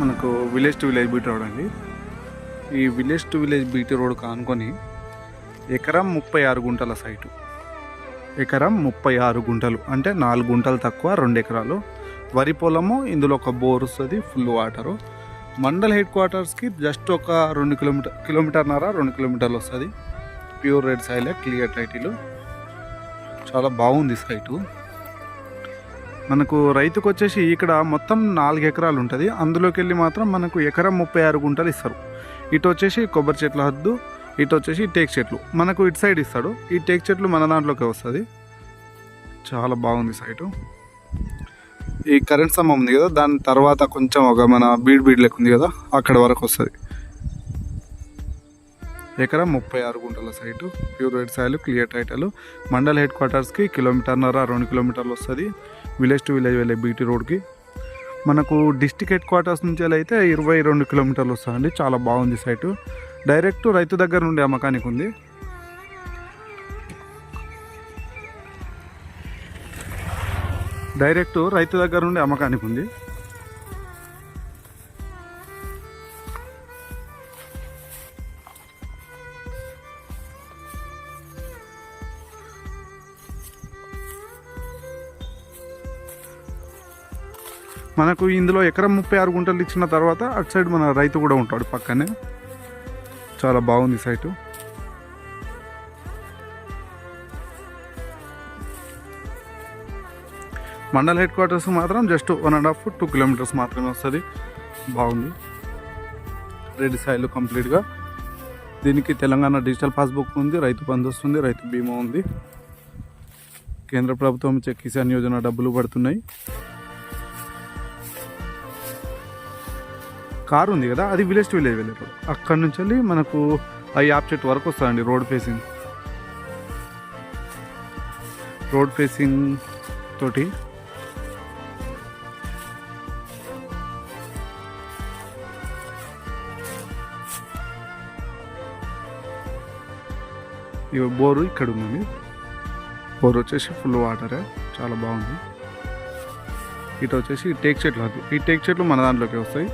మనకు village to village BT road అండి. ఈ village to village BT road కానుకొని ఎకరం ముప్పై ఆరు గుంటల సైటు. ఎకరం ముప్పై ఆరు గుంటలు అంటే నాలుగు గుంటలు తక్కువ రెండు ఎకరాలు. వరి పొలము ఇందులో ఒక బోర్ వస్తుంది ఫుల్ వాటరు. మండల్ హెడ్ క్వార్టర్స్కి జస్ట్ ఒక రెండు కిలోమీటర్ కిలోమీటర్న్నర రెండు కిలోమీటర్లు వస్తుంది. ప్యూర్ రెడ్ సాయిలే క్లియర్ టైటిల్. చాలా బాగుంది సైటు. మనకు రైతుకు వచ్చేసి ఇక్కడ మొత్తం నాలుగు ఎకరాలు ఉంటుంది. అందులోకి వెళ్ళి మాత్రం మనకు ఎకరం ముప్పై ఆరు గుంటలు ఇస్తారు. ఇటు వచ్చేసి కొబ్బరి చెట్ల హద్దు ఇటు వచ్చేసి టేక్ చెట్లు. మనకు ఇటు సైడ్ ఇస్తాడు. ఈ టేక్ చెట్లు మన దాంట్లోకి వస్తుంది. చాలా బాగుంది సైటు. ఈ కరెంట్ స్తంభం ఉంది కదా దాని తర్వాత కొంచెం ఒక మన బీడ్ బీడ్ లెక్క ఉంది కదా అక్కడ వరకు వస్తుంది. ఎకరం ముప్పై ఆరు గుంటల site pure white soil clear title mandal head క్వార్టర్స్కి కిలోమీటర్న్నర రెండు కిలోమీటర్లు వస్తుంది. విలేజ్ టు విలేజ్ వెళ్ళే బీటీ రోడ్కి మనకు డిస్టిక్ హెడ్ క్వార్టర్స్ నుంచి అయితే ఇరవై రెండు కిలోమీటర్లు వస్తుందండి. చాలా బాగుంది సైటు డైరెక్ట్ రైతు దగ్గర నుండి అమ్మకానికి ఉంది. డైరెక్ట్ రైతు దగ్గర నుండి అమ్మకానికి ఉంది. మనకు ఇందులో ఎకరం ముప్పై ఆరు గుంటలు ఇచ్చిన తర్వాత అటు సైడ్ మన రైతు కూడా ఉంటాడు పక్కనే. చాలా బాగుంది సైటు. మండల్ హెడ్ క్వార్టర్స్ మాత్రం just one and half two kilometres మాత్రమే వస్తుంది. బాగుంది. రెడ్ సాయిల్ కంప్లీట్గా. దీనికి తెలంగాణ డిజిటల్ పాస్బుక్ ఉంది రైతు బంధు వస్తుంది రైతు బీమా ఉంది. కేంద్ర ప్రభుత్వం ఇచ్చే కిసాన్ యోజన డబ్బులు పడుతున్నాయి. కారు ఉంది కదా అది విలేజ్ టు విలేజ్ వెళ్ళేటప్పుడు. అక్కడ నుంచి వెళ్ళి మనకు ఆ యాప్ చెట్టు వరకు వస్తుందండి రోడ్ ఫేసింగ్ రోడ్ ఫేసింగ్ తోటి. ఇవి బోరు ఇక్కడ ఉందండి. బోర్ వచ్చేసి ఫుల్ వాటరే చాలా బాగుంది. ఇటు వచ్చేసి టేక్ చెట్లు అది ఈ టేక్ చెట్లు మన దాంట్లోకి వస్తాయి.